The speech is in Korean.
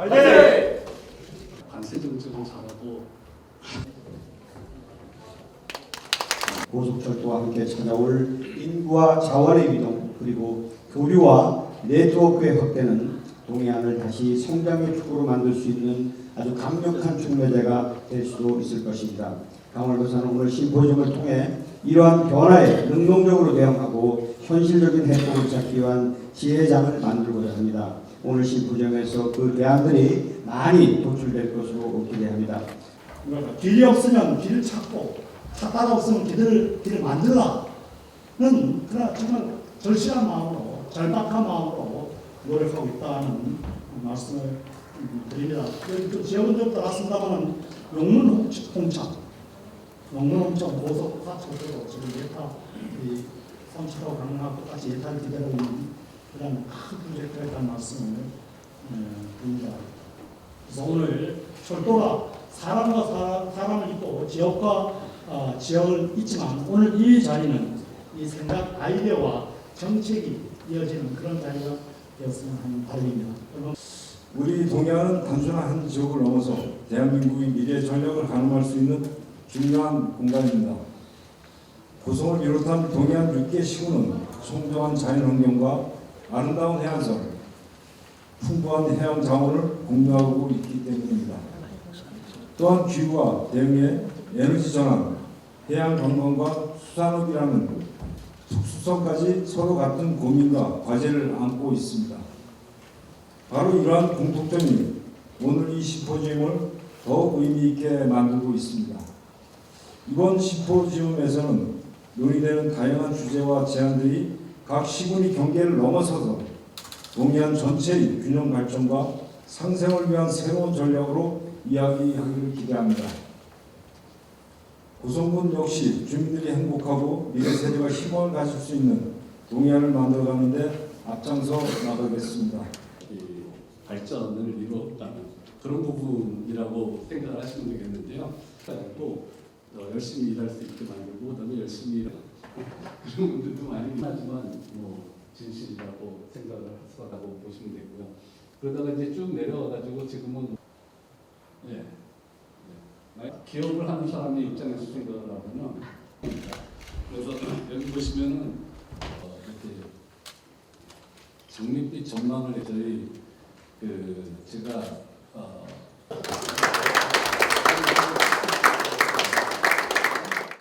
화이팅! 관세 정책을 잘하고 고속철도와 함께 찾아올 인구와 자원의 이동 그리고 교류와 네트워크의 확대는 동해안을 다시 성장의 축으로 만들 수 있는 아주 강력한 촉매제가 될 수도 있을 것입니다. 강원도사는 오늘 심포지엄을 통해 이러한 변화에 능동적으로 대응하고 현실적인 해법을 찾기 위한 지혜장을 만들고자 합니다. 오늘 심포지엄에서 그 대안들이 많이 도출될 것으로 기대합니다. 그러니까 길이 없으면 길을 찾고 찾다가 없으면 길을 길을 만들라는 그런 정말 절실한 마음으로 절박한 마음으로 노력하고 있다는 말씀을 드립니다. 지역은 좀 떠났습니다만 용문 홍천, 홍천 고속 화철도로 지금 예타 이 성취하고 강릉하고 같이 예타를 기다리고 있는 그런 큰 프로젝트가 있다는 말씀을 예, 드립니다. 그래서 오늘 철도가 사람과 사람, 사람을 잇고 지역과 어, 지역을 잇지만 오늘 이 자리는 이 생각 아이디어와 정책이 이어지는 그런 자리가 되었으면 하는 바람입니다. 우리 동해안은 단순한 한 지역을 넘어서 대한민국의 미래 전략을 가늠할 수 있는 중요한 공간입니다. 고성을 비롯한 동해안 6개 시구는 송정한 자연환경과 아름다운 해안선, 풍부한 해양 자원을 공유하고 있기 때문입니다. 또한 기후와 대응에 에너지 전환, 해양 관광과 수산업이라는 특수성까지 서로 같은 고민과 과제를 안고 있습니다. 바로 이러한 공통점이 오늘 이 심포지움을 더욱 의미 있게 만들고 있습니다. 이번 심포지움에서는 논의되는 다양한 주제와 제안들이 각 시군의 경계를 넘어서서 동해안 전체의 균형 발전과 상생을 위한 새로운 전략으로 이야기하기를 기대합니다. 고성군 역시 주민들이 행복하고 미래 세대가 희망을 가질 수 있는 동해안을 만들어가는데 앞장서 나가겠습니다. 이 발전을 이루었다는 그런 부분이라고 생각을 하시면 되겠는데요. 또 어, 열심히 일할 수 있게 만들고 그다음에 열심히 일 그런 분들도 많이 하지만 뭐 진실이라고 생각을 하라고 보시면 되고요. 그러다가 이제 쭉 내려와가지고 지금은 예. 예. 기업을 하는 사람의 입장에서 생각을 하면은 그래서 여기 보시면은 어, 이렇게 장밋빛 전망을 저희 그 제가